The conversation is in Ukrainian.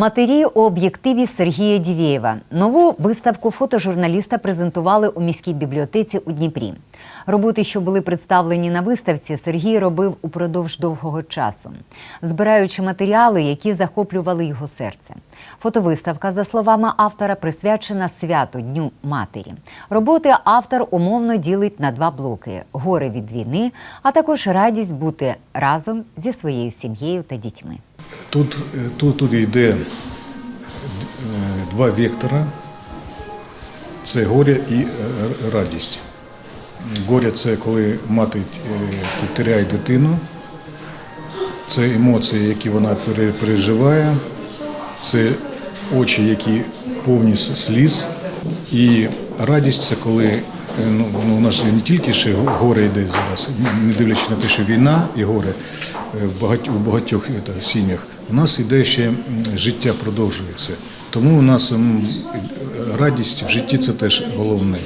Матері у об'єктиві Сергія Дівєєва. Нову виставку фотожурналіста презентували у міській бібліотеці у Дніпрі. Роботи, що були представлені на виставці, Сергій робив упродовж довгого часу, збираючи матеріали, які захоплювали його серце. Фотовиставка, за словами автора, присвячена святу Дню Матері. Роботи автор умовно ділить на два блоки: горе від війни, а також радість бути разом зі своєю сім'єю та дітьми. Тут, е, тут, тут йде е, два вектора. Це горе і е, радість. Горе це коли мати теряє дитину, це емоції, які вона переживає, це очі, які повні сліз. І радість це коли ну, нас не тільки ще горе йде зараз, не дивлячись на те, що війна і горе е, в багатьох, у багатьох е, та, сім'ях, у нас іде ще життя продовжується. Тому у нас радість в житті це теж головне.